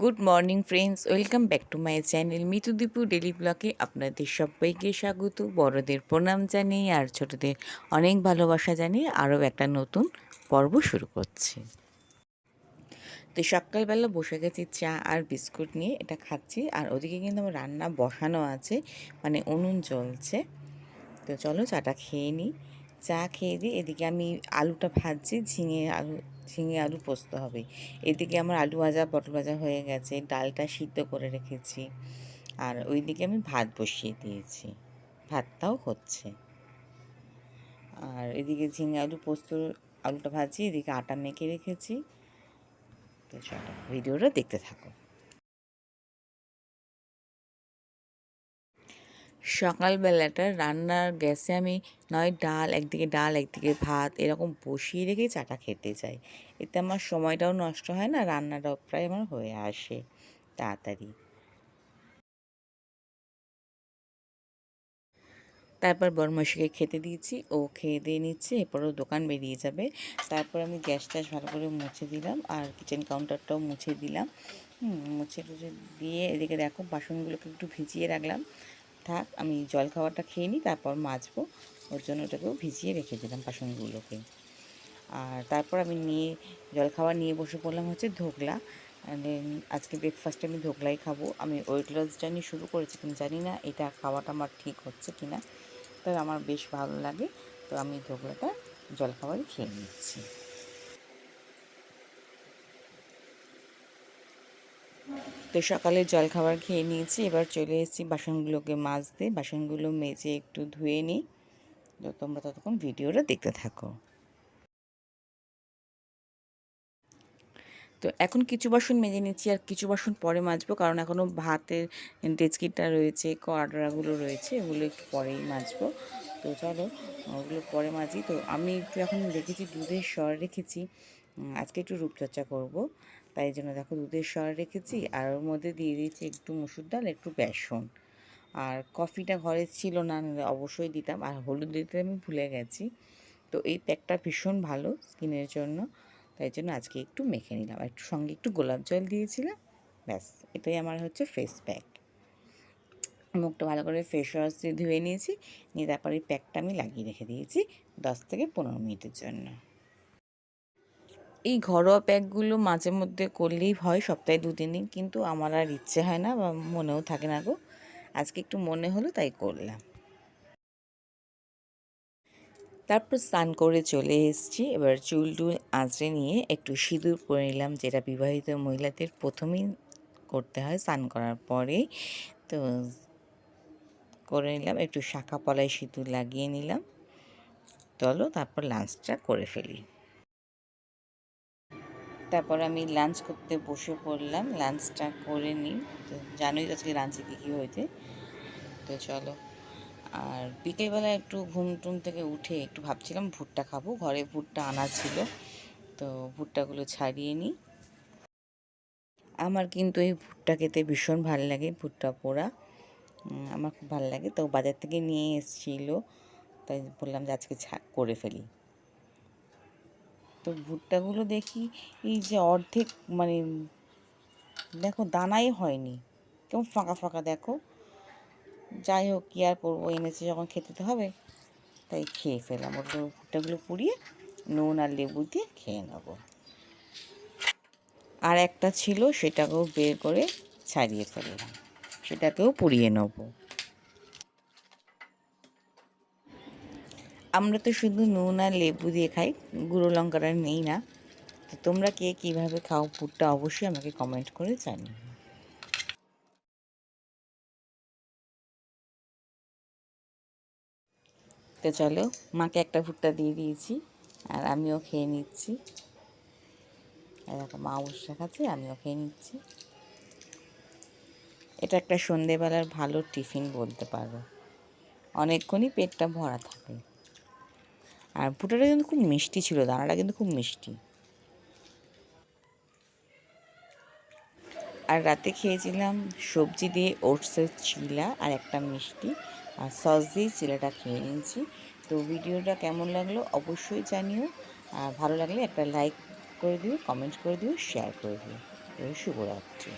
Good morning friends welcome back to my channel Mitu Dipu daily ব্লগে আপনাদের সবাইকে স্বাগত। বড়দের প্রণাম জানিয়ে আর ছোটদের অনেক ভালোবাসা জানিয়ে আরও একটা নতুন পর্ব শুরু করছি। তো সকালবেলা বসে গেছি চা আর বিস্কুট নিয়ে, এটা খাচ্ছি। আর ওদিকে কিন্তু আমার রান্না বসানো আছে মানে উনুন চলছে তো চলো চাটা খেয়ে নিই। চা খেয়ে দিই এদিকে আমি আলুটা ভাজছি, ঝিঙে আলু ঝিঙে আলু পোস্ত হবে। এদিকে আমার আলু ভাজা, পটল ভাজা হয়ে গেছে। ডালটা সিদ্ধ করে রেখেছি। আর ওইদিকে আমি ভাত বসিয়ে দিয়েছি। ভাতটাও হচ্ছে। আর এদিকে ঝিঙে আলু পোস্ত, আলুটা ভাজি, এদিকে আটা মেখে রেখেছি। তো চলো, ভিডিওটা দেখতে থাকো। সকালবেলাটা রান্নার গ্যাসে আমি নয়, ডাল, একদিকে ডাল, একদিকে ভাত এরকম বসিয়ে রেখে চাটা খেতে চাই। এতে আমার সময়টাও নষ্ট হয় না, রান্নাটাও প্রায় আমার হয়ে আসে। তাড়াতাড়ি। তারপর বরমশিকে খেতে দিয়েছি, ও খেয়ে দিয়ে নিচ্ছে, এরপরও দোকান বেরিয়ে যাবে। তারপর আমি গ্যাস ট্যাস ভালো করে মুছে দিলাম আর কিচেন কাউন্টারটাও মুছে দিলাম। মুছে টুছে দিয়ে এদিকে দেখো বাসনগুলোকে একটু ভিজিয়ে রাখলাম। থাক, আমি জল খাওয়াটা খেয়ে নিই, তারপর মাজবো। ওর জন্য ওটাকেও ভিজিয়ে রেখে দিলাম বাসনগুলোকে। আর তারপর আমি নিয়ে, জল খাওয়া নিয়ে বসে পড়লাম হচ্ছে ধোকলা। আজকে ব্রেকফাস্টে আমি ধোকলাই খাব। আমি ওয়েট লস জার্নি শুরু করেছি, কিন্তু জানি না এটা খাওয়াটা আমার ঠিক হচ্ছে কি না তাই আমার বেশ ভালো লাগে, তো আমি ধোকলাটা জল খাবারই খেয়ে নিচ্ছি। তো সকালে জলখাবার খেয়ে নিয়েছি। এবার চলে এসেছি বাসনগুলোকে মাজতে। বাসনগুলো মেজে একটু ধুয়ে নিই। তো তোমরা ততক্ষণ ভিডিওটা দেখতে থাকো। তো এখন কিছু বাসন মেজে নিচ্ছি আর কিছু বাসন পরে মাজবো কারণ এখনও ভাতের ডেচকিটা রয়েছে কড়াগুলো রয়েছে ওগুলো একটু পরেই মাজবো। তো চলো, ওগুলো পরে মাজি। তো আমি একটু এখন দেখেছি, দুধের স্বর রেখেছি। আজকে একটু রূপচর্চা করব। তাই জন্য দেখো দুধের স্বর রেখেছি, আর ওর মধ্যে দিয়ে দিয়েছি একটু মুসুর ডাল, একটু বেসন। আর কফিটা ঘরে ছিল না অবশ্যই দিতাম, আর হলুদ দিতে আমি ভুলে গেছি। তো এই প্যাকটা ভীষণ ভালো স্কিনের জন্য, তাই জন্য আজকে একটু মেখে নিলাম। একটু সঙ্গে একটু গোলাপ জল দিয়েছিলাম, ব্যাস, এটাই আমার হচ্ছে ফেস প্যাক মুখটা ভালো করে ফেস ওয়াশ দিয়ে ধুয়ে নিয়েছি, নিয়ে তারপরে প্যাকটা আমি লাগিয়ে রেখে দিয়েছি দশ থেকে পনেরো মিনিটের জন্য। এই ঘরোয়া প্যাকগুলো মাঝে মধ্যে করলেই হয়, সপ্তাহে দু তিন কিন্তু আমার আর ইচ্ছে হয় না বা মনেও থাকে না গো। আজকে একটু মনে হলো, তাই করলাম। তারপর স্নান করে চলে এসেছি। এবার চুল টুল আঁচড়ে নিয়ে একটু সিঁদুর পরে নিলাম, যেটা বিবাহিত মহিলাদের প্রথমেই করতে হয় স্নান করার পরে তো করে নিলাম, একটু শাখা পলায় সিঁদুর লাগিয়ে নিলাম। চলো তারপর লাঞ্চটা করে ফেলি। তারপর আমি লাঞ্চ করতে বসে পড়লাম। লাঞ্চটা করে নিই। তো জানোই আজকে লাঞ্চে কী কী হয়েছে। তো চলো। আর বিকেলবেলা একটু ঘুম টুম থেকে উঠে একটু ভাবছিলাম ভুট্টা খাব। ঘরে ভুট্টা আনা ছিল। তো ভুট্টাগুলো ছাড়িয়ে নিই। আমার কিন্তু এই ভুট্টা খেতে ভীষণ ভালো লাগে, ভুট্টা পোড়া। আমার খুব ভালো লাগে। তো বাজার থেকে নিয়ে এসেছিল। তাই বললাম যে আজকে করে ফেলি। তো ভুট্টাগুলো দেখি এই যে অর্ধেক মানে দেখো দানাই হয়নি। কেমন ফাঁকা ফাঁকা দেখো। যাই হোক, কী আর করব? এনেছে যখন খেতে তো হবে, তাই খেয়ে ফেলাম। ওগুলো ভুট্টাগুলো পুড়িয়ে নুন আর লেবু দিয়ে খেয়ে নেব। আর একটা ছিল, সেটাকেও বের করে ছাড়িয়ে ফেললাম। সেটাকেও পুড়িয়ে নেব। আমরা তো শুধু নুন আর লেবু দিয়ে খাই, গুঁড়ো লঙ্কাটা নেই না। তো তোমরা কে কীভাবে খাও পুরটা অবশ্যই আমাকে কমেন্ট করে জানিও। তো চলো, মাকে একটা ভুট্টা দিয়ে দিয়েছি, আর আমিও খেয়ে নিচ্ছি। এরকম মা অবশ্য খাচ্ছে, আমিও খেয়ে নিচ্ছি। এটা একটা সন্ধেবেলার ভালো টিফিন বলতে পারো। অনেকক্ষণই পেটটা ভরা থাকে। আর ভুট্টাটা কিন্তু খুব মিষ্টি ছিল, দানাটা কিন্তু খুব মিষ্টি। আর রাতে খেয়েছিলাম সবজি দিয়ে ওটসের চিলা আর একটা মিষ্টি আর সস দিয়ে চিলাটা খেয়ে নিয়েছি। তো ভিডিওটা কেমন লাগল অবশ্যই জানিও। আর ভালো লাগলে একটা লাইক করে দিও, কমেন্ট করে দিও, শেয়ার করে দিও। শুভরাত্রি।